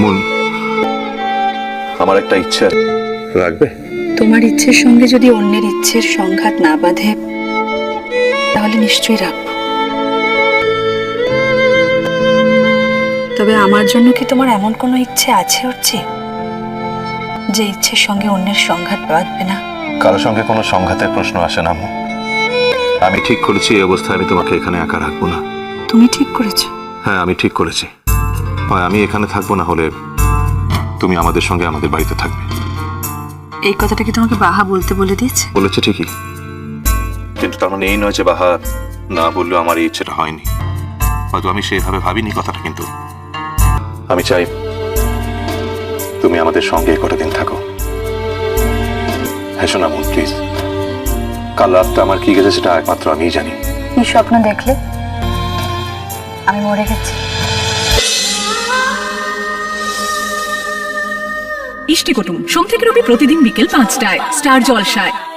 মন। আমার একটা ইচ্ছা রাখবে তোমার ইচ্ছের সঙ্গে যদি অন্যের ইচ্ছের সংঘাত না বাঁধে তাহলে নিশ্চয়ই রাখব। তবে আমার জন্য কি তোমার এমন কোনো ইচ্ছে আছে হচ্ছে যে ইচ্ছের সঙ্গে অন্যের সংঘাত বাঁধবে না? কারও সঙ্গে কোনো সংঘাতের প্রশ্ন আসে না। আমি ঠিক করেছি এই অবস্থায় আমি তোমাকে এখানে একা রাখব না। তুমি ঠিক করেছ। হ্যাঁ আমি ঠিক করেছি। হয় আমি এখানে থাকব না হলে তুমি আমাদের সঙ্গে আমাদের বাড়িতে থাকবে। এই কথাটা কি তোমাকে বাহা বলতে বলে দিয়েছে? বলেছে ঠিকই। কিন্তু তার মানে এই নয় যে বাহা না বললেও আমার এই ইচ্ছেটা হয়নি। হয়তো আমি সেভাবে ভাবিনি কথাটা কিন্তু আমি চাই তুমি আমাদের সঙ্গে কটা দিন থাকো। হ্যাঁ শোনা মন প্লিজ। কাল রাতটা আমার কি গেছে সেটা একমাত্র আমিই জানি। কি স্বপ্ন দেখলে আমি মরে গেছি। ইষ্টি কুটুম সোম থেকে রবি প্রতিদিন বিকেল পাঁচটায়। স্টার জলসায়।